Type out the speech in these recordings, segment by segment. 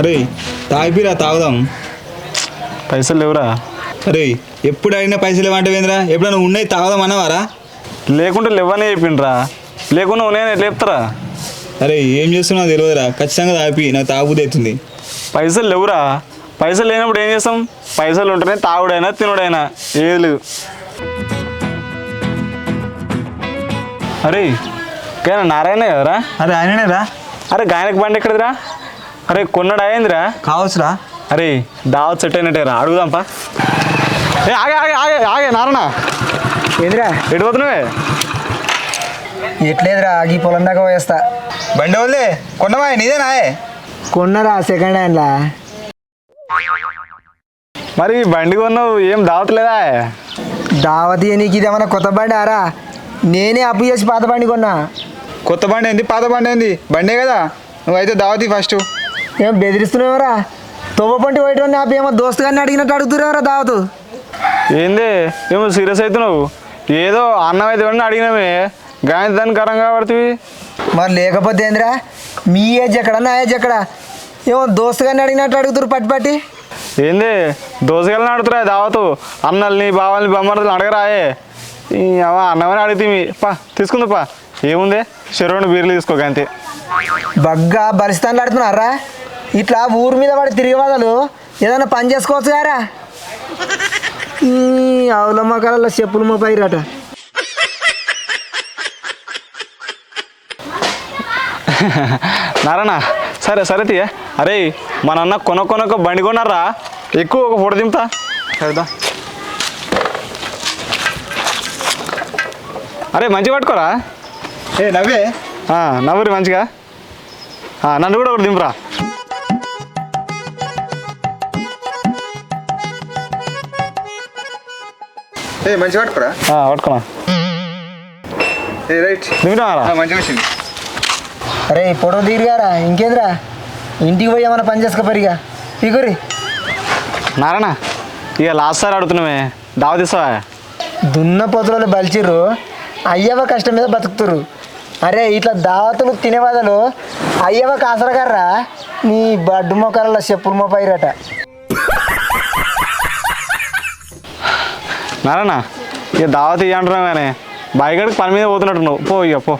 అరే తాగిపిరా తాగుదాం. పైసలు లేవురా అరే ఎప్పుడు అడిగినా పైసలు ఇవ్వంటే ఏంద్రా? ఎప్పుడైనా ఉన్నాయి తాగుదాం అన్నవారా? లేకుంటే లేవనే చెప్పిండ్రా. లేకుండా నేను ఎట్లా చెప్తారా? అరే ఏం చేస్తున్నావు తెలియదురా. ఖచ్చితంగా తాపి నాకు తాగుబుద్ధి అవుతుంది. పైసలు లేవురా. పైసలు లేనప్పుడు ఏం చేస్తాం? పైసలు ఉంటేనే తాగుడైనా తినుడైనా. ఏది లేదు. అరే కానీ నారాయణ కదరా అరే ఆయననేరా? అరే గాయనకి బండి ఎక్కడిదిరా? అరే కొన్నాడు అయిందిరా కావచ్చురా. అరే దావత్ సెట్ అయినట్టేరా అడుగుదాంపా. ఏ ఆగే ఆగే ఆగే ఆగే నారాయణ ఏందిరా? ఎటు పోతున్నావే? ఎట్లేదురా ఈ పొలం దాకా పోయేస్తా. బండి వదిలే కొన్నమా నీదేనా కొన్నరా సెకండ్ హ్యాండ్లా మరి బండి కొన్నావు ఏం దావత్ లేదా దావతి నీకు ఇదేమన్నా కొత్త బండి ఆరా? నేనే అప్పు చేసి పాత బండి కొన్నా. కొత్త బండి ఏంది పాత బండి ఏంది? బండే కదా. నువ్వైతే దావతి ఫస్ట్ ఏం బెదిరిస్తున్నావురా? తొవ్వ పంటి పోయేటోని ఆపి ఏమో దోస్తు గారిని అడిగినట్టు అడుగుతున్నావురా దావతు? ఏంది? ఏమో సీరియస్ అవుతున్నావు. ఏదో అన్నం అయితే అడిగినామే. గాయం దానికి కరం కాబడుతుంది మరి లేకపోతే ఏందిరా? మీ ఏజ్ ఎక్కడ నా ఏజ్ ఎక్కడ? ఏమో దోస్తు గారిని అడిగినట్టు అడుగుతారు పట్టి పట్టి. ఏంది? దోసగాలని అడుగుతురా దావతు. అన్నల్ని బావల్ని బొమ్మర్దలు అడగరాయే. అవ అన్నమని అడిగితే పా తీసుకుంది పా. ఏముంది? చెరువుని బీర్లు తీసుకోక అంతే బగ్గా బలిస్తాన్లు ఆడుతున్నారా? ఇట్లా ఊరు మీద పడి తిరిగి వదలు ఏదైనా పని చేసుకోవచ్చు గారా? ఈ ఆవులమ్మ కాలంలో చెప్పులు మా పైరట నారాయణ సరే సరే తీయ. అరే మన అన్న కొన కొనక బండి కొన్నారా ఎక్కువ ఒక ఫోటో దింపుతా. చదువుతా అరే మంచిగా పట్టుకోరా? ఏ నవ్వే. ఆ, నవ్వురి మంచిగా. ఆ, నన్ను కూడా ఒకటి దింపురా. ఏ మంచిగా పట్టుకోరా. ఆ, పట్టుకున్నా. ఏ రైట్. మంచిగా వచ్చింది అరే ఫోటో దిగిరిగారా ఇంకేందిరా? ఇంటికి పోయి ఏమైనా పని చేసుకోపరిగా పీకురి నారాయణ ఇక లాస్ట్ సార్ అడుగుతున్నామే దావ తీస్తావా దున్న పొతులు బలిచిర్రు. అయ్యవ కష్టం మీద బతుకుతురు అరే ఇట్లా దావతులు తినే బదులు అయ్యవ కాసరగారా నీ బడ్డు మొక్కలలో చెప్పులు మోపైరట నారాయణ ఇక దావ తీయ అంటున్నావు కానీ బాయిగడికి పని మీద పోతున్నట్టు నువ్వు పో ఇక పో.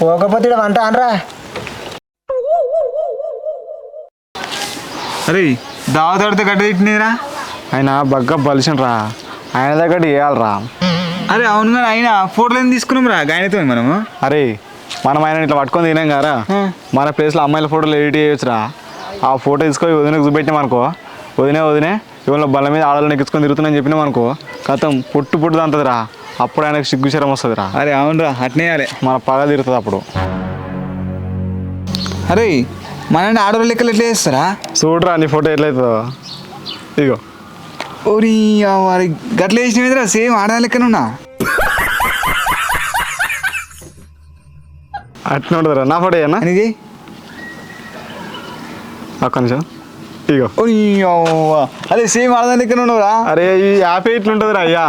పోకపోతే వంట అనరా? అరే దావత్ ఆడితే గడ్డ తిట్టినరా ఆయన బగ్గ బలిసిండ్రా. ఆయన దగ్గర వేయాలరా అరే అవును కానీ అయినా ఫోటోలు ఏం తీసుకున్నాం రా? గాయనతో మనము. అరే మనం ఆయన ఇట్లా పట్టుకొని తినాం కదా. మన ప్లేస్లో అమ్మాయిల ఫోటోలు ఎడిట్ చేయొచ్చురా. ఆ ఫోటో తీసుకొని వదినకు చూపెట్టినాం అనుకో. వదినే వదినే. ఇవాళ బల్ల మీద ఆడలను ఎక్కించుకొని తిరుగుతున్నాను చెప్పినాం అనుకో కథం పొట్టు పొట్టు అంతదిరా. అప్పుడు ఆయనకు సిగ్గు శరం వస్తుందిరా. అరే అవునురా అట్నే వేయాలి మన పగ తిరుగుతుంది అప్పుడు. అరే మనని ఆడవాళ్ళ లెక్కలు ఎట్లా చేస్తారా? చూడరా నీ ఫోటో ఎట్లయితుందో. ఇగో. ఓరి మరి గట్ల వేసినవిదిరా సేమ్ ఆడవాళ్ళ లెక్కన ఉన్నా. అట్లా ఉంటుందిరా. నా ఫోటో ఏనా అనేది? ఒక్క నిమిషం. ఇగో. అరే సేమ్ ఉన్నావురా అరే ఈ యాప్ ఎట్లుంటుందిరా అయ్యా?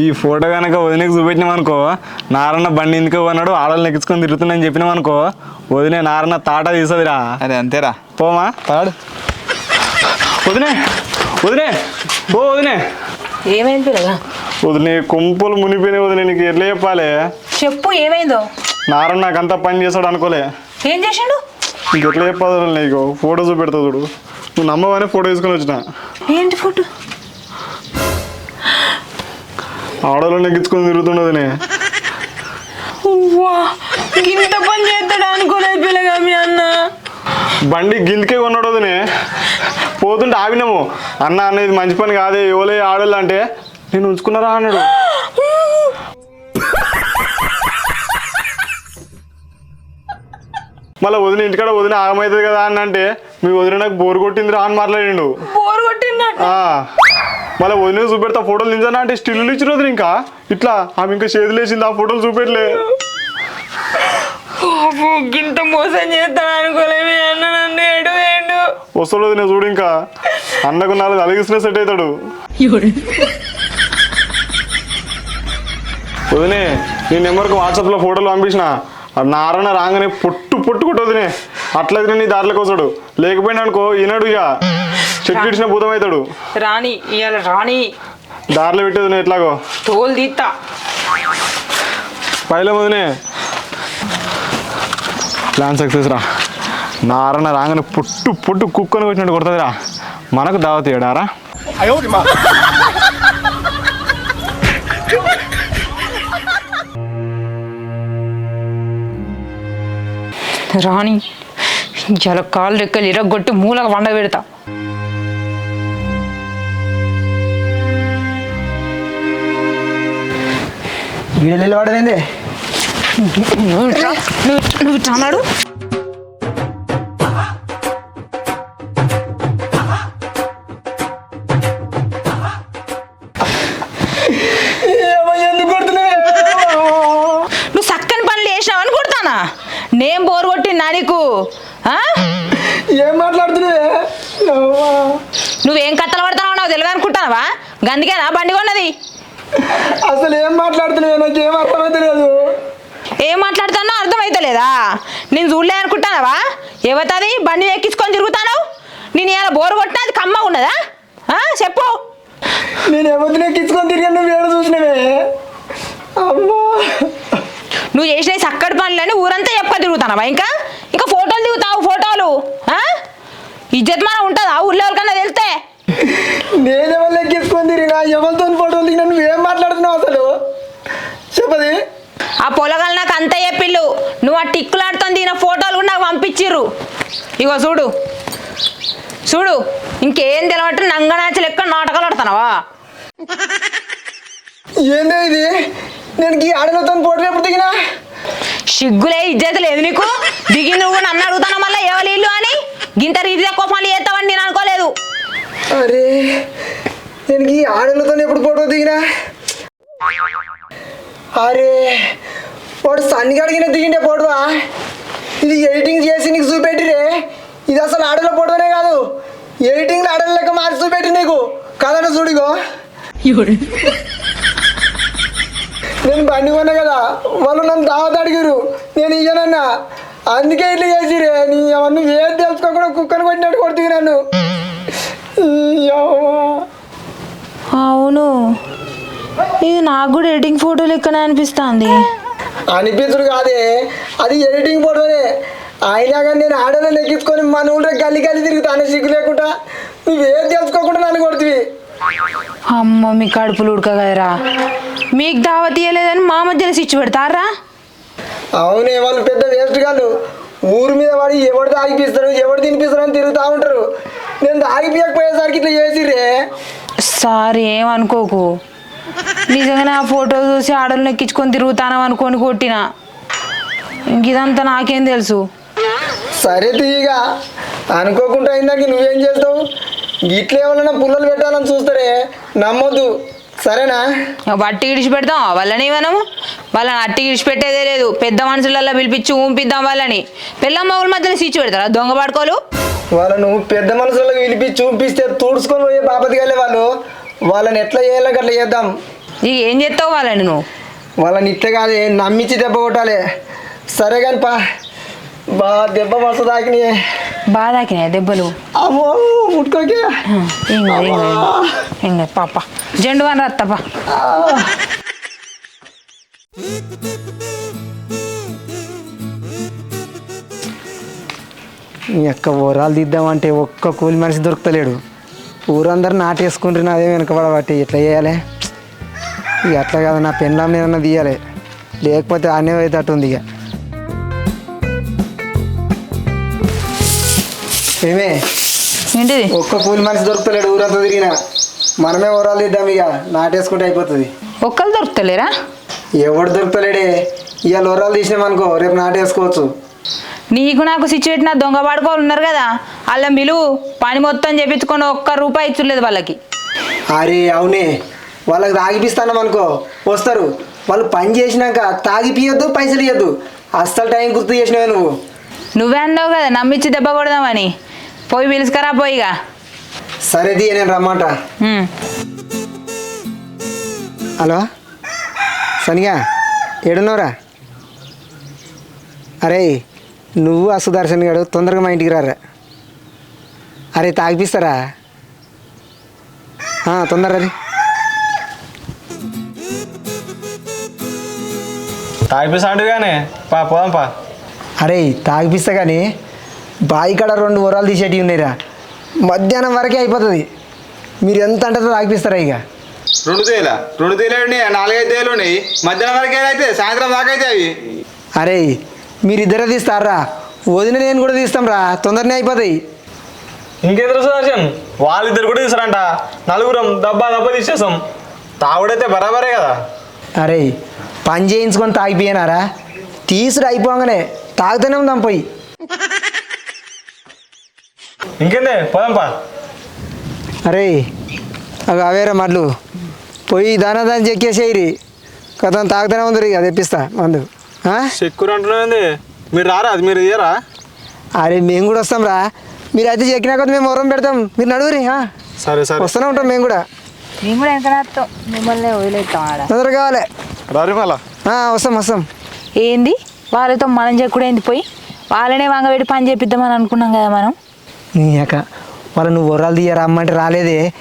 ఈ ఫోటో కనుక వదినకి చూపెట్టినాం అనుకో నారన్న బండి ఎందుకు అన్నాడు ఆడవాళ్ళని ఎక్కించుకొని తిరుగుతుందని చెప్పినాం అనుకో వదినే నారన్న తాట తీసదిరా. అరే అంతేరా. పోమా? తాడు. వదినే వదినే ఓ వదినే. ఏమైంది వదినే కొంపులు మునిపోయినాయి వదినే నీకు ఎట్లా చెప్పాలి? చెప్పు ఏమైందో? నారన్న నాకు అంతా పని చేస్తాడు అనుకోలే. ఏం చేసిండు? నీకు ఎట్లా చెప్పాలి నీకు? ఫోటో చూపెడతా చూడు. నువ్వు నమ్మగానే ఫోటో తీసుకొని వచ్చిన. ఏంటి ఫోటో తిరుగుతుండే వదినే ఉవ్వా, ఇంత పని చేస్తాడు అనుకోలేదు పిల్లగా మీ అన్న. బండి గిందికే కొన్నాడు వదినే పోతుంటే ఆగినాము. అన్న అనేది మంచి పని కాదే ఎవలే ఆడోళ్ళు అంటే నేను ఉంచుకున్నారా అన్నాడు. మళ్ళీ వదిన ఇంటికాడ వదిన ఆగమవుతుంది కదా అని అంటే మీ వదిన నాకు బోరు కొట్టిందిరా అని మాట్లాడిండు. బోర్ కొట్టిందట? ఆ, మళ్ళీ వదిన చూపెడతా ఫోటోలు దించానా అంటే స్టిల్ ఇచ్చిన వదిన ఇంకా? ఇట్లా ఆమె ఇంకా చేతులు వేసింది ఆ ఫోటోలు చూపెట్టలే గింత మోసం చేస్తాడు అనుకోలేదు మీ అన్న నన్ను ఎడు వేయండు వస్తాడు వదిన చూడు ఇంకా. అన్నకు నాలుగు అలిగిసిన సెట్ అవుతాడు. వదినే నీ నెంబర్కి వాట్సాప్లో ఫోటోలు పంపించిన. నారాయణ రాగానే పొట్టు పొట్టు కొట్టు వదినే అట్లయితే నీ దారిలోకి వస్తాడు లేకపోయినా అనుకో ఈనాడు ఇక చెట్టు ఇడిచిన భూతం అవుతాడు. రాణి ఇవాళ రాణి. దారిలో పెట్టేది నేను ఎట్లాగో. తోలు తీత్తా. పైల వదినే ప్లాన్ సక్సెస్ రా. నారన్న రాగానే పుట్టు పుట్టు కుక్కని కొట్టినట్టు కొడుతుందిరా. మనకు దావత్ ఇయ్యడారా రాణి ఇవాళ కాలు రెక్కలు ఇరగొట్టి మూలకు వండ పెడతా. వీడు నిలబడదేంది నువ్వు నువ్వు అన్నాడు అనుకుంటానవా గందుకేనా? బండి కొన్నది? అసలు ఏం మాట్లాడుతున్నావే? నాకు ఏం అర్థమైతే లేదు. ఏం మాట్లాడుతానో అర్థమైతలేదా నేను చూడలే అనుకుంటానవా ఎవతది బండి ఎక్కించుకొని తిరుగుతాను నేను ఇలా బోరు కొట్టినా అది కమ్మ ఉన్నదా? చెప్పు. నేను ఎవరిని ఎక్కించుకొని తిరిగి నువ్వు ఏడు చూసినవే? అమ్మా. నువ్వు చేసిన చక్కటి పనులని ఊరంతా చెప్ప తిరుగుతానవా ఇంకా? ఇంకా ఫోటోలు దిగుతావు ఫోటోలు? ఇజ్జత్ మన ఉంటుందా? ఊళ్ళో ఎవరికన్నా వెళ్తే నేను ఎవరిని ఎక్కించుకొని తిరిగినా? ఎవరితో ఫోటోలు దిగినా? నువ్వు ఏం మాట్లాడుతున్నావు అసలు? చెప్పది. ఆ పొలగాలు నాకు అంత చెప్పిల్లు. నువ్వు ఆ టిక్కులాడుతో దిగిన ఫోటోలు కూడా నాకు పంపించిర్రు. ఇగో చూడు. చూడు. ఇంకేం తెలవట్టు నంగనాచి లెక్క నాటకాలు ఆడుతున్నావా? ఏందో ఇది? నేను ఈ ఆడలతో ఫోటోలు ఎప్పుడు దిగినా? సిగ్గులే ఇజ్జత లేదు నీకు? దిగి నువ్వు నన్ను అడుగుతాను మళ్ళీ ఎవరి ఇల్లు అని? గింత రీతి తక్కువ అరే నేను ఈ ఆడలతో ఎప్పుడు ఫోటో దిగినా? అరే వాడు సన్ని అడిగిన దిగిండే ఫోటోవా? ఇది ఎడిటింగ్ చేసి నీకు చూపెట్టిరే? ఇది అసలు ఆడల ఫోటోనే కాదు. ఎడిటింగ్ ఆడల లెక్క మార్చి చూపెట్టి నీకు. కలర్ చూడిగో నేను బండి కొన్నా కదా వాళ్ళు నన్ను దావత అడిగారు నేను ఇయ్యనన్నా. అందుకే ఇట్లా చేసిరే నీ అవన్నీ ఏది తెలుసుకోకుండా కుక్కను కొట్టినట్టు కొడుతుంది నన్ను. ఈ యవ్వ. అవును. ఇది నాకు కూడా ఎడిటింగ్ ఫోటో లెక్కనే అనిపిస్తుంది. అనిపించడు కాదే. అది ఎడిటింగ్ ఫోటోనే. అయినా కానీ నేను ఆడలో ఎక్కించుకొని మన ఊళ్ళో గల్లి గల్లి తిరుగుతానే సిగ్గు లేకుండా. నువ్వేం తెలుసుకోకుండా నన్ను కొడుతుంది అమ్మ మీ కడుపులు ఉడకగలరా మీకు దావత్ ఇయ్యలేదని మా మధ్యలో స్విచ్ పెడతారా? అవునే వాళ్ళు పెద్ద వేస్ట్ కాదు ఊరి మీద వాడి ఎవడు తాగిపిస్తారు ఎవడు తినిపిస్తారు అని తిరుగుతూ ఉంటారు. నేను తాగిపోయకపోయేసరికి ఇట్లా చేసిరే సార్ ఏమనుకోకు నిజంగానే ఆ ఫోటో చూసి ఆడలను ఎక్కించుకొని తిరుగుతానం అనుకొని కొట్టిన. ఇంక ఇదంతా నాకేం తెలుసు. సరే తీయగా. అనుకోకుండా అయిందాక నువ్వేం చేస్తావు? గిట్ల ఏమన్నా పుల్లలు పెట్టాలని చూస్తారే? నమ్మొద్దు. సరేనా? బట్టి ఇడిచి పెడతాం వాళ్ళని మనము వాళ్ళని అట్టి ఇడిచి పెట్టేదే లేదు. పెద్ద మనుషులల్లో పిలిపించి ఊంపిద్దాం వాళ్ళని. పిల్ల మగుల మధ్యలో స్విచ్ పెడతారా? దొంగ పడుకోలు? వాళ్ళను పెద్ద మనుషులకు పిలిపి చూపిస్తే తుడుచుకొని పోయే బాపతి వాళ్ళు. వాళ్ళని ఎట్లా చేయాలో అట్లా చేద్దాం. ఇక ఏం చేస్తావు వాళ్ళని నువ్వు? వాళ్ళని ఇట్లా కాదే నమ్మించి దెబ్బ కొట్టాలి. సరే కానీ పా. బా దెబ్బ మస్తు తాకినాయి. బాగా తాకినాయి దెబ్బలు. అమ్మో ముట్టుకోకే. ఏం కాదు ఏం కాదు ఏం కాదు పాప. జెండు అని రత్తపా ఈ యొక్క ఊరాలు తీద్దామంటే ఒక్క కూలి మనిషి దొరుకుతలేడు. ఊరందరూ నాటేసుకుంటారు నాదే వెనకబడబట్టి ఎట్లా చేయాలి? ఇక అట్లా కాదు నా పెన్లాం ఏదన్నా తీయాలి. లేకపోతే ఆనే అవుతుంది ఇక. ఏమే? ఏంటిది? ఒక్క కూలి మనిషి దొరుకుతలేడు ఊరంతా తిరిగినా. మనమే ఊరాలు తీద్దాం ఇక నాటేసుకుంటే అయిపోతుంది. ఒక్కరు దొరుకుతలేరా? ఎవడు దొరుకుతలేడే? ఇవాళ ఊరాలు తీసినామనుకో రేపు నాటేసుకోవచ్చు. నీకు నాకు పెట్టిన దొంగ పడుకోవాలి ఉన్నారు కదా వాళ్ళ మిలువు పని మొత్తం చేపించుకొని ఒక్క రూపాయి ఇచ్చులేదు వాళ్ళకి. అరే అవునే. వాళ్ళకి తాగిపిస్తానం అనుకో వస్తారు. వాళ్ళు పని చేసినాక తాగిపియొద్దు పైసలు ఇవ్వద్దు అస్సలు టైం గుర్తు చేసినావే నువ్వు. నువ్వే అన్నావు కదా నమ్మిచ్చి దెబ్బ కొడదామని. పోయి పిలుచుకరా పోయిగా సరే తీ నేను రమ్మంట. హలో? సనిగా ఏడున్నావురా? అరే నువ్వు ఆ సుదర్శన్ గారు తొందరగా మా ఇంటికి రారా. అరే తాగిపిస్తారా? ఆ, తొందరగా రీ తాగిపిస్తా కానీ పా పోదాం పా. అరే తాగిపిస్తా కానీ బావి కాడ రెండు వరాలు తీసేటివి ఉన్నాయిరా మధ్యాహ్నం వరకే అయిపోతుంది. మీరు ఎంత అంటే తాగిపిస్తారా ఇక? రెండు తేలా? రెండు తేలు ఉన్నాయి నాలుగైదు తేలు ఉన్నాయి. మధ్యాహ్నం వరకు అయితే సాయంత్రం దాకా అయితే అవి. అరే మీరిద్దరే తీస్తారా? వదిన నేను కూడా తీస్తాం రా తొందరనే అయిపోతాయి. ఇంకెందుకు సుదర్శన్ వాళ్ళిద్దరు కూడా తీసారంట నలుగురం దబ్బా దబ్బా తీసేసాం తాగుడైతే బరాబరే కదా. అరే పని చేయించుకొని తాగిపోయినారా తీసుడు అయిపోగానే తాగుతూనే ఉందాం పోయి. ఇంకేందే? పోదాం పా అరే అవి అవేరా మడ్లు. పోయి దాన దాన్ని చెక్కేసేయరి కథం తాగుతూనే ఉంది ఇక తెప్పిస్తా మందు. ఆ? చెక్కురు అంటున్నాయింది మీరు రారా? అది మీరు ఇయ్యరా? అరే మేము కూడా వస్తాం రా. మీరు అయితే చెక్కినా కొద్ది మేము మొరం పెడతాం. మీరు నడువురి ఆ? సరే సరే. వస్తూనే ఉంటాం మేము కూడా. మేము కూడా వెనకనేస్తాం మిమ్మల్ని వదిలేస్తాం ఆడ. తొందరగా కావాలి. రారి మళ్ళా. ఆ, వస్తాం వస్తాం. ఏంది? వాళ్ళతో మనం చెక్కుడేంది పోయి? వాళ్ళనే వంగబెట్టి పని చేపిద్దామని అనుకున్నాం కదా మనం. నీ వాళ్ళు నువ్వు వరాలు తీయరా అమ్మంటే రాలేదే.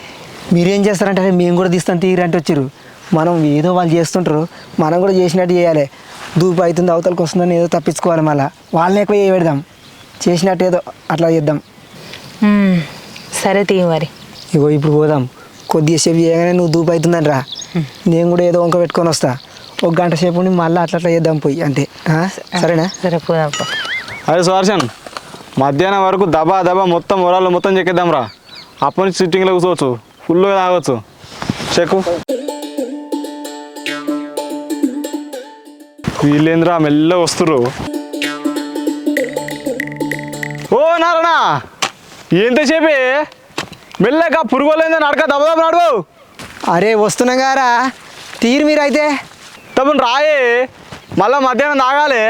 మీరేం చేస్తారంటే మేము కూడా తీస్తాం తీయరంటే వచ్చారు మనం ఏదో వాళ్ళు చేస్తుంటారు. మనం కూడా చేసినట్టు చేయాలి. దూపు అవుతుంది అవతలకి వస్తుందని ఏదో తప్పించుకోవాలి మళ్ళీ. వాళ్ళని ఎక్కువ పెడదాం చేసినట్టు ఏదో అట్లా చేద్దాం. సరే తీ మరి. ఇగో ఇప్పుడు పోదాం. కొద్దిగా సేపు చేయగానే నువ్వు దూపు అవుతుందని రా. నేను కూడా ఏదో వంక పెట్టుకొని వస్తా. ఒక గంట సేపు ఉండి మళ్ళీ అట్లా అట్లా చేద్దాం పోయి. అంతే. ఆ? సరేనా? సరే పోదాం. అదే సుదర్శన్ మధ్యాహ్నం వరకు దబా దబా మొత్తం వరాలు మొత్తం చెక్కేద్దాం రా. అప్పటి నుంచి సిట్టింగ్లో కూర్చోవచ్చు. ఫుల్గా తాగొచ్చు. చెక్కు. వీళ్ళేంద్రా మెల్లగా వస్తుర్రు. ఓ నారాయణ! ఎంతసేపే మెల్లగా పురుగులేందని నడక దబ దబ నడువు. అరే వస్తున్నాం గారా. తీరు మీరు అయితే తప్పని రాయే. మళ్ళా మధ్యాహ్నం తాగాలి.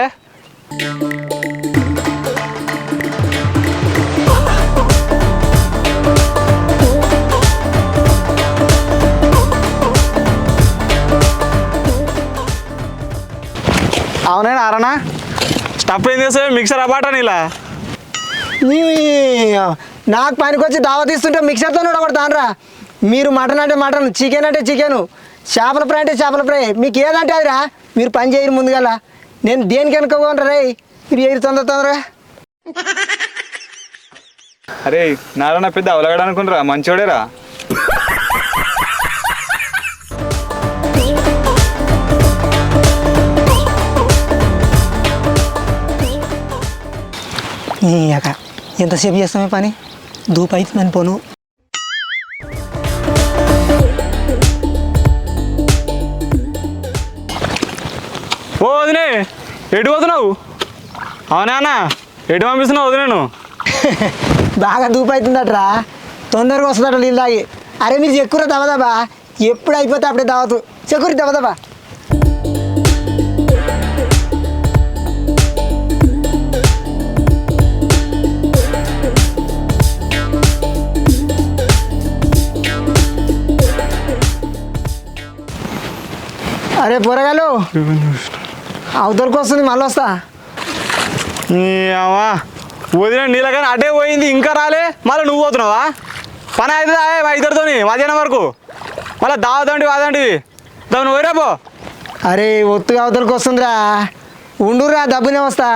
అవునా అరనా స్టఫ్ ఏం చేస్తావు? మిక్సర్ అబాటా నీలా? నీ నాకు పనికొచ్చి దావత్ ఇస్తుంటే మిక్సర్తో కొడతానరా మీరు మటన్ అంటే మటన్ చికెన్ అంటే చికెన్ చేపల ఫ్రై అంటే చేపల ఫ్రై. మీకు ఏదంటే అదిరా మీరు పని చేయరు ముందుగల. నేను దేనికి వెనుకోకుండా రే మీరు ఏది తొందర తొందరగా? అరే నారాయణ పెద్ద అవలగడ అనుకుంటారా మంచోడేరా. నీ అక్క. ఎంతసేపు చేస్తామే పని? దూపు అవుతుందని పోను. ఓ వదినే ఎటు పోతున్నావు? అవునా అన్న ఎటు పంపిస్తున్నావు వదిలేను బాగా దూపు అవుతుందట్రా తొందరగా వస్తుందట నీళ్ళు తాగి. అరే మీరు చెక్కురా దబదబా. ఎప్పుడు అయిపోతే అప్పుడే దావతు. చెక్కురి దబదబా. అరే పొరగాలు. అవతలకి వస్తుంది మళ్ళీ వస్తా. అమ్మా వదిన నీళ్ళకని అటే పోయింది ఇంకా రాలే మళ్ళీ నువ్వు పోతున్నావా? పని అవుతుందా మా ఇద్దరితోని మధ్యాహ్నం వరకు. మళ్ళీ దావదండి వాదండి. దాని పోయిరా పో. అరే ఒత్తుగా అవతలకి వస్తుందిరా. ఉండురా డబ్బునే వస్తా.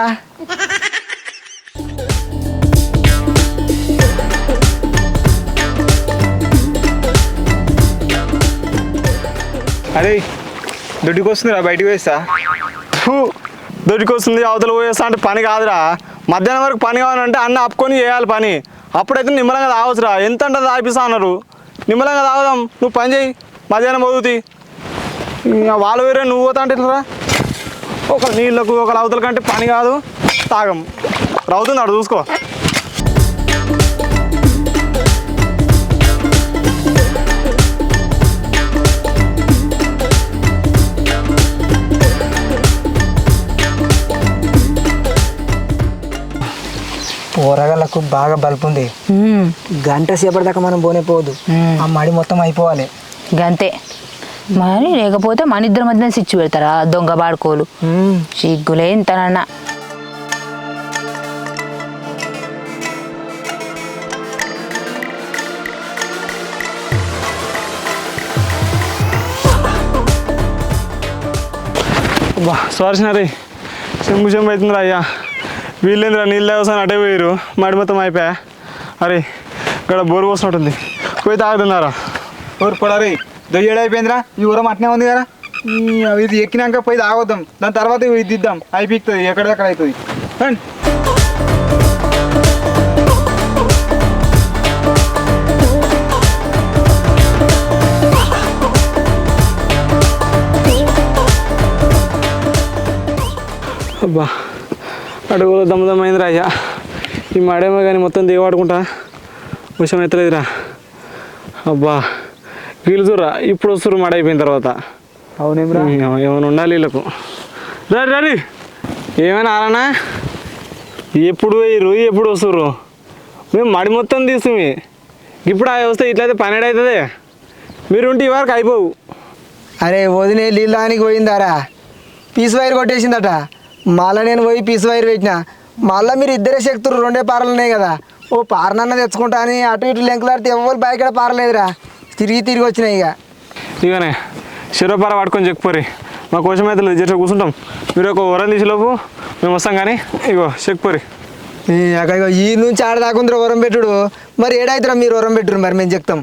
అరే దొడ్డికి వస్తుందిరా బయటికి వేస్తా ఫు, వస్తుంది అవతల పోయేస్తా అంటే పని కాదురా. మధ్యాహ్నం వరకు పని కావాలంటే అన్న ఆపుకొని చేయాలి పని. అప్పుడైతే నిమ్మలంగా తాగొచ్చురా. ఎంత అంటే తాగిపిస్తా అన్నారు. నిమ్మలంగా తాగుదాం నువ్వు పని చేయి మధ్యాహ్నం పోతుంది వాళ్ళు వేరే నువ్వు పోతా అంటే రా ఒక నీళ్ళకు ఒక అవతల కంటే పని కాదు తాగం. రవుతుంది అడు చూసుకో. కూరగాయలకు బాగా బలుపు ఉంది. గంట సేపటి దాకా మనం పోనే పోదు. ఆ మడి మొత్తం అయిపోవాలి. గంతే. మరి లేకపోతే మన ఇద్దరి మధ్య సిచ్చి పెడతారా? దొంగ బాడుకోలు. సిగ్గులే ఇంతనన్నా. సారీ సారీ సింగు చెంబు అవుతుందిరా అయ్యా. వీళ్ళేంద్రా నీళ్ళు తాగొస్తాను అటే పోయారు మడి మొత్తం అయిపోయా? అరే ఇక్కడ బోరు పోసినట్టుంది. పోయి తాగుతున్నారా? ఊరు పొడరి దొయ్యడు అయిపోయిందిరా. ఈ ఊరం అట్నే ఉంది కదా. ఇది ఎక్కినాక పోయి తాగొద్దాం. దాని తర్వాత ఇది దిద్దాం. అయిపోతుంది ఎక్కడెక్కడ అవుతుంది అబ్బా. అడుగులో దమ్మదమ్మైందిరా అయ్యా ఈ మడేమో కానీ మొత్తం దిగబడుకుంటా విషయం ఎత్తలేదురా. అబ్బా. వీళ్ళు చూడరా ఇప్పుడు వస్తారు మడ అయిపోయిన తర్వాత. అవునేమ్రా ఏమ- ఏమైనా ఉండాలి వీళ్ళకు. రండి రండి ఏమైనా ఆరానా? ఎప్పుడు వేయరు ఎప్పుడు వస్తుర్రు? మేము మడి మొత్తం తీస్తుంది ఇప్పుడు అవి వస్తే ఇట్లయితే పన్నెండు అవుతుంది మీరు ఉంటే ఈ వరకు అయిపోవు. అరే వదినే నీళ్ళానికి పోయిందారా? Piece wire కొట్టేసిందట. మళ్ళీ నేను పోయి పీస్ వైర్ పెట్టిన. మళ్ళీ మీరు ఇద్దరే శక్తులు రెండే పారలు ఉన్నాయి కదా. ఓ పారనన్న తెచ్చుకుంటా అని అటు ఇటు లెంకులాడితే ఎవరు బయట పారలేదురా. తిరిగి తిరిగి వచ్చినాయి ఇక. ఇకనే శిరోపార పట్టుకొని చెక్పోరి మా కోసం అయితే లేదు జస్ట్ కూర్చుంటాం. మీరు ఒక వరం తీసేలోపు మేము వస్తాం కానీ ఇగో చెక్పోరి ఈ నుంచి ఆడదాకుందరు వరం పెట్టుడు. మరి ఏడైతురా మీరు వరం పెట్టురు మరి మేము చెప్తాం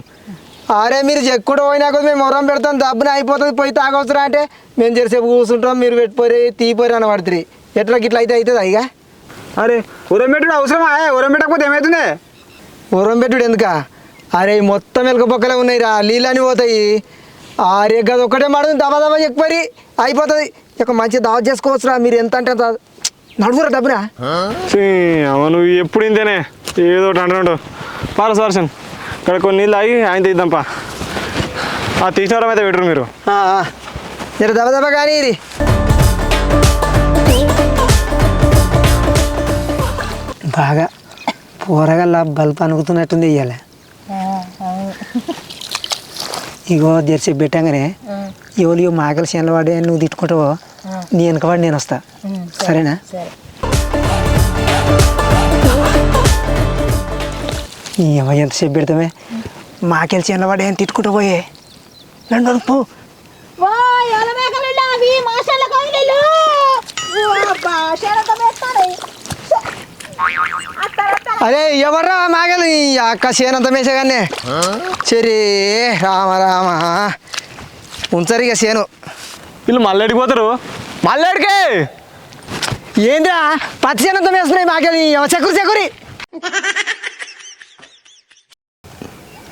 అరే మీరు చెక్కుడు పోయినా కొద్ది మేము వరం పెడతాం దబ్బున అయిపోతుంది పోయి తాగవసరం అంటే మేము జరిసేపు కూర్చుంటాం మీరు పెట్టిపోయి తీపోయి అని పడుతుంది. ఎట్లా గిట్ల అయితే అవుతుందా ఇక? అరే ఉరం పెట్టుడు అవసరమా? ఉరం పెట్టకపోతే ఏమవుతుంది వరం పెట్టుడు ఎందుక? అరే మొత్తం ఎలక బొక్కలే ఉన్నాయి రా నీళ్ళని పోతాయి. అరే గది ఒక్కటే మాడు దబా దబా ఎక్కువరి అయిపోతుంది. ఇక మంచి దావత్ చేసుకోవచ్చురా మీరు ఎంత అంటే అంత నడువురా డబ్బురా నువ్వు ఎప్పుడు ఇంతేనే? ఏదో ఒకటి అంటున్నాడు. పాల సవర్షన్ ఇక్కడ కొన్ని నీళ్ళు ఆగి ఆయన తీద్దాంపా. ఆ తీసిన వరం అయితే పెట్టరు మీరు. ఆ, ఆ. జర దబ దబ కానీ ఇది బాగా పోరగల్లా బల్బ్ అనుకుతున్నట్టుంది ఇయ్యాల. ఇగో జెర్సీ పెట్టంగానే ఎవరు మాకల చేనులు వాడి నువ్వు తిట్టుకుంటావో నీ వెనకవాడి నేను వస్తా. సరేనా? ఎంతసేపు పెడతామే మాకెళ్ళి చేనుల వాడి అని తిట్టుకుంటూ పోయే? నన్ను పో అరే ఎవర్రా మాగలి? అక్క చేనంత మేసగానే సరే రామ రామ. ఉంచరు ఇక చేను. వీళ్ళు మళ్ళీ పోతారు? మళ్ళీ ఏంద్రా? పచ్చి చేనంత మేస్తున్నాయి మాకెళ్ళి చెకురి చెకురి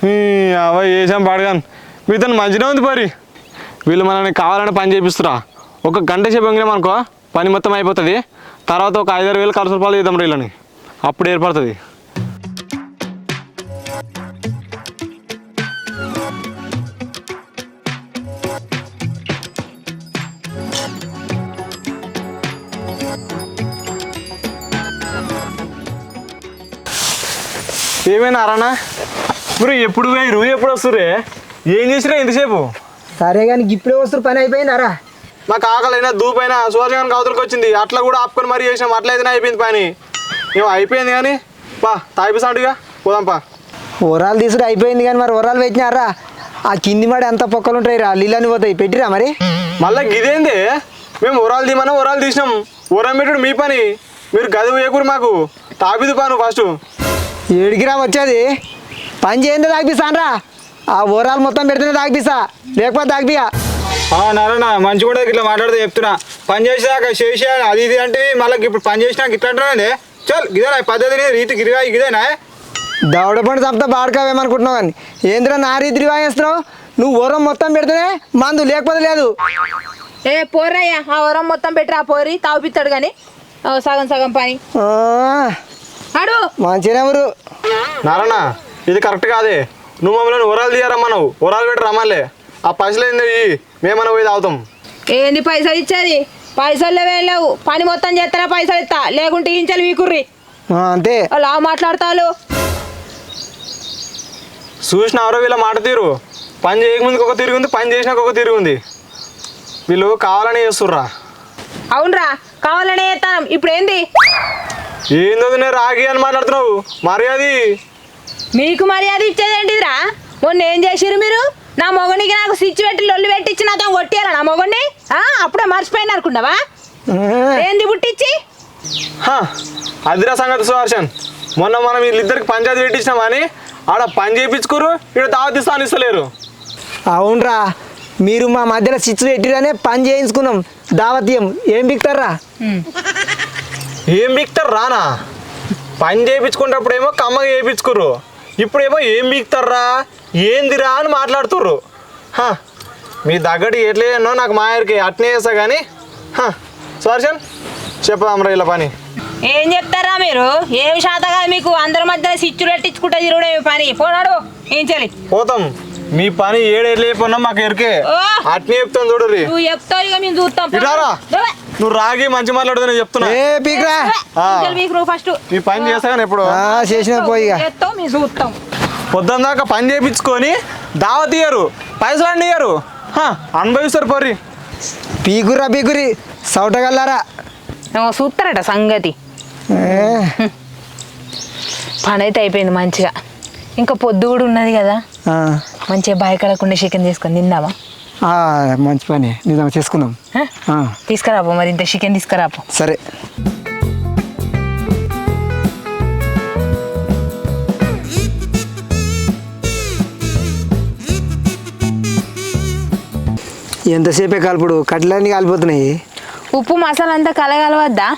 అవ వేసాం పాడగాను. మీతో మంచిగా ఉంది పరి. వీళ్ళు మనల్ని కావాలని పని చేపిస్తురా. ఒక గంట సేపు వంగినాం అనుకో పని మొత్తం అయిపోతుంది. తర్వాత ఒక ఐదారు వేలు ఖర్చు రూపాయలు ఇద్దాం వీళ్ళని. అప్పుడు ఏర్పడుతుంది. ఏమైనా అరానా మీరు ఎప్పుడు వేయరు ఎప్పుడు వస్తురే ఏం చేసిరా ఎంతసేపు సరే కానీ ఇప్పుడే వస్తారు పని అయిపోయిందారా? నాకు ఆకలైనా దూపైనా సువర్గానికి అవతలకి వచ్చింది. అట్లా కూడా ఆపుకొని మరీ చేసినాం. అట్లా అయితేనే అయిపోయింది పని. ఏమో అయిపోయింది కానీ పా తాగిపిస్తాడుగా పోదాంపా ఓరాలు తీసుడు అయిపోయింది కానీ మరి ఓరాలు పెట్టినారా? ఆ కింది మాడి ఎంత పొక్కలు ఉంటాయి రా నీళ్ళని పోతాయి పెట్టిరా మరి? మళ్ళీ గిదేంది? మేము ఊరాలు తీమన్నా ఊరాలు తీసినాం. ఊరం పెట్టుడు మీ పని. మీరు గది వేయకూరు మాకు. తాపిదు పాను ఫస్ట్. ఏడికిరా వచ్చేది? పని చేయండి తాగిపిస్తానరా. ఆ ఓరాలు మొత్తం పెడితేనే తాగిపిస్తా. లేకపోతే తాగిపియా నారాయణ మంచి కూడా ఇట్లా మాట్లాడితే చెప్తున్నా. పని చేసాక చేసా అది ఇది అంటే మళ్ళీ ఇప్పుడు పని చేసినాక ఇట్లా అంటున్నానే. చల్ ఇదేనా ఈ పద్ధతి రీతి గిరిగా ఇదేనా దవడ పండు చంపుతా బాడకావేమనుకుంటున్నావు కానీ ఏంద్రా నా రీతి రివాయిస్తున్నావు నువ్వు ఓరం మొత్తం పెడితేనే మందు లేకపోతే లేదు. ఏ పోరయ్యా ఆ వరం మొత్తం పెట్టరా పోరి తాగుపిస్తాడు కానీ సగం సగం పని. ఆ, అడు మంచిగానే ఊరు నారాయణ ఇది కరెక్ట్ కాదే. నువ్వు మమ్మల్ని ఊరాలు తీయరమ్మన్నావు ఊరాలు పెట్టి రమ్మలే ఆ పైసలు ఏంది. మేమన్నా పోయి తాగుతాం. ఏంది పైసలు ఇచ్చేది? పైసలు లేవు. పని మొత్తం చేస్తారా పైసలు ఇస్తా. లేకుంటే ఇంచలు వీకుర్రి. ఆ, అంతే. వాళ్ళు ఆ మాట్లాడతారు చూసిన ఎవరో వీళ్ళ మాట తీరు. పని చేయకముందుకు ఒక తిరిగి ఉంది పని చేసినాక ఒక తిరిగి ఉంది. వీళ్ళు కావాలని చేస్తుర్రా. అవునరా కావాలనే చేస్తాం ఇప్పుడు ఏంది? ఏందో నేను రాగి అని మాట్లాడుతున్నావు. మరి అది మీకు మర్యాద ఇచ్చేది ఏంటిదిరా మొన్న ఏం చేసిరు మీరు? నా మొగనికి నాకు స్విచ్ పెట్టి లొల్లి పెట్టించి నాతో కొట్టారా నా మొగండి అప్పుడే మర్చిపోయిన అనుకున్నావా? ఏంది పుట్టించి హా, అదిరా సంగతి సుదర్శన్. మొన్న మనం వీళ్ళిద్దరికి పంచాయతీ పెట్టించినామని ఆడ పని చేయించుకోరు ఇక్కడ దావతిస్తాను ఇస్తలేరు. అవునరా మీరు మా మధ్యలో చిచ్చు పెట్టిరనే పని చేయించుకున్నాం. దావతీయం ఏం బిక్తారా ఏం బిక్తారు రానా? పని చేయించుకునేటప్పుడేమో కమ్మగా చేయించుకోరు ఇప్పుడేమో ఏం బిక్తారా ఏందిరా అని మాట్లాడుతుర్రు. హా, మీ దగ్గర ఎట్లేనో నాకు మాయరికి అట్నే చేస్తా కానీ హా, సుదర్శన్ చెప్పదాంరా ఇలా పని. ఏం చెప్తారా మీరు? ఏం శాత కాదు మీకు? అందరి మధ్యలో సిచ్చులు పెట్టించుకుంటే తిరుగుడే పని. పోనాడు ఏం చెల్లి పోతాం. మీ పని ఏడేళ్ళైపోయినా మాకు ఎరికే! అట్నే చెప్తాను చూడరి నువ్వు చెప్తావు ఇక మేము చూస్తాం. నువ్వు రాగి మంచి మాట్లాడుతున్నా చెప్తున్నా. ఏ పీక్రా. దొవే. ఫస్ట్. ఈ పని చేస్తా కానీ ఎప్పుడు ఆ, చేసిన పోయి చూస్తాం. పొద్దున్న దాకా పని చేయించుకొని దావత్ ఇయ్యరు పైసలు అండి ఇయ్యరు. హా, అనుభవిస్తారు పోరి పీకుర్రా పీకురి సౌటగల్లారా. ఏమో చూస్తారట సంగతి. పని అయితే అయిపోయింది మంచిగా. ఇంకా పొద్దు కూడా ఉన్నది కదా. ఆ, మంచిగా బాయ్ కడకుండా చికెన్ తీసుకొని తిందామా? మంచి పని. నిజంగా చేసుకుందాం. తీసుకురాపో మరి ఇంత చికెన్ తీసుకురాపో. సరే. ఎంతసేపే కలుపుడు? కట్లన్నీ కాలిపోతున్నాయి. ఉప్పు మసాలా అంతా కలగలవద్దా?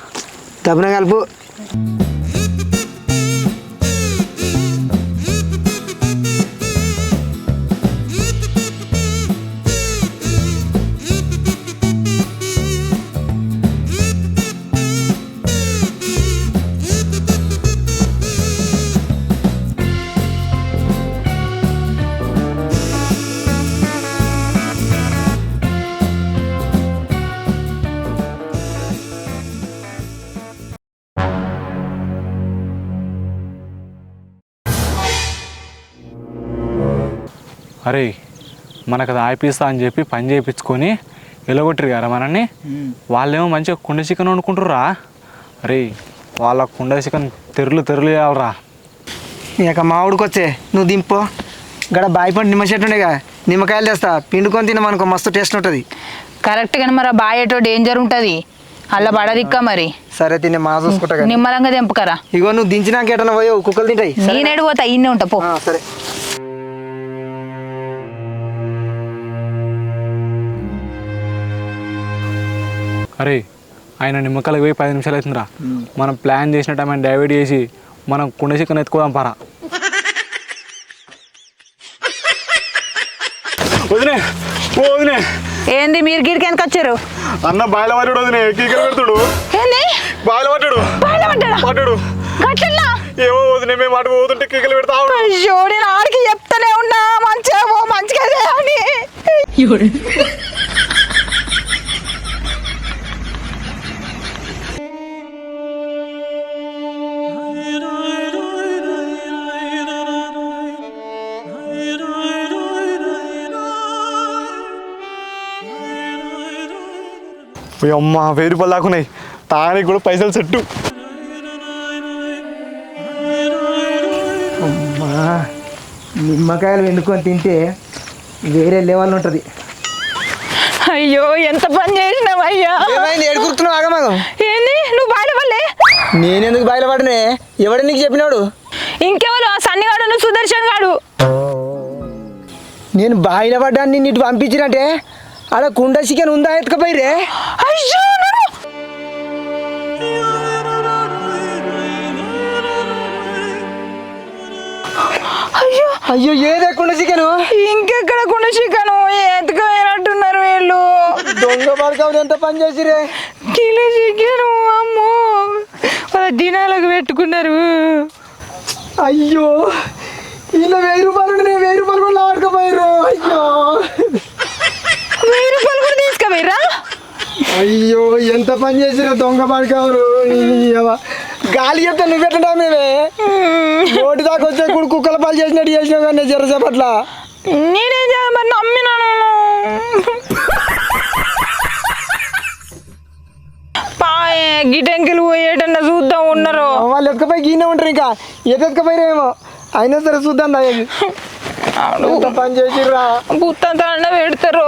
తప్పున కలుపు. అరే మనకు అది ఆయిపిస్తా అని చెప్పి పని చేయించుకొని ఎలగొట్టరు కదా మనల్ని? వాళ్ళేమో మంచిగా కుండ చికెన్ వండుకుంటారా అరే వాళ్ళ కుండ చికెన్ తెరులు తెరులు చేయాలరా. ఇక మా ఊడికి వచ్చే నువ్వు దింపో. గడ బాయి పండు నిమ్మ చెట్టు ఉండేగా. నిమ్మకాయలు తెస్తా పిండుకొని తినమనుకో మస్తు టేస్ట్ ఉంటుంది. కరెక్ట్ గాని మరి బాయేటో డేంజర్ ఉంటుంది. అలా పడదిక్క మరి. సరే తినే మా చూసుకుంటా కానీ. నిమ్మలంగా తెంపుకరా. ఇగో నువ్వు దించినాక ఎటన్నా పోయో కుక్కలు తింటాయి. నేనేడు పోతా ఇన్నే ఉంటా పో. సరే. అరే ఆయన నిమ్మకాయలకు పోయి పది నిమిషాలు అవుతుందిరా. మనం ప్లాన్ చేసిన టైం ఆయన డైవర్ట్ చేసి మనం కుండ చికెన్ ఎత్తుకోదాం పారా. వదినే ఓ వదినే. ఏంది మీరు గిడికి ఎందుకు వచ్చారు? అన్న బాయిల పట్టుడు వదినే కీకలు పెడతాడు. ఏంది? బాయిల పట్టుడు బాయిల పడ్డాడా? ఏమో వదినే మేము అటు పోతుంటే కీకలు పెడతా. అయ్యో నేను ఆడికి చెప్తానే ఉన్నా. మంచిగా మంచిగా దే అమ్మ వెయ్యి రూపాయలు దాకున్నాయి తానికి కూడా పైసలు సెట్టు. అమ్మా నిమ్మకాయలు వెండుకొని తింటే వేరే లెవెల్ ఉంటుంది. అయ్యో ఎంత పని చేసినావు అయ్యా ఏమైంది ఏడుకుతున్నావు ఆగమాగం. ఏంది? నువ్వు నేనెందుకు బయలుపడనే ఎవడు నీకు చెప్పినాడు? ఇంకెవరు? ఆ సన్నిగాడు సుదర్శన్ గాడు. నేను బాయిల పడ్డాన్ని నిన్ను ఇటు పంపించినట్టే? ఆడ కుండ చికెన్ ఉందా ఎత్తుకపోయిరే అయ్యో నన్ను! అయ్యో! అయ్యో ఏదే కుండ చికెన్? ఇంకెక్కడ కుండ చికెను? ఎత్తుకపోయినట్టున్నారు వీళ్ళు. దొంగ పడకావు ఎంత పని చేసిరే కిలో చికెను అమ్మో! వాళ్ళ దినాలకు పెట్టుకున్నారు. అయ్యో! ఇలా వెయ్యి రూపాయలు నేను వెయ్యి రూపాయలు కూడా ఆడుకోపోయారు అయ్యో! వెయ్యి రూపాయలు కూడా తీసుకుపోయిరా అయ్యో ఎంత పని చేసిరా దొంగ పడకావురు గాలి చెప్తే నువ్వు పెట్టడా మేమే? నోటి దాకా వచ్చే కూడా కుక్కల పాలు చేసినట్టు చేసినావు కానీ జరసేపట్ల నేనేం చేయాలి మరి? నమ్మినా నేను? పాయే గిటెంకిలు పోయేటన్నా చూద్దాం ఉన్నారు. వాళ్ళు ఎత్తుకపోయి గీనే ఉంటారు ఇంకా. ఎటు ఎత్తుకపోయారేమో అయినా సరే చూద్దాం ఎంత పని చేసిర్రా? బుత్తంతా పెడతారు.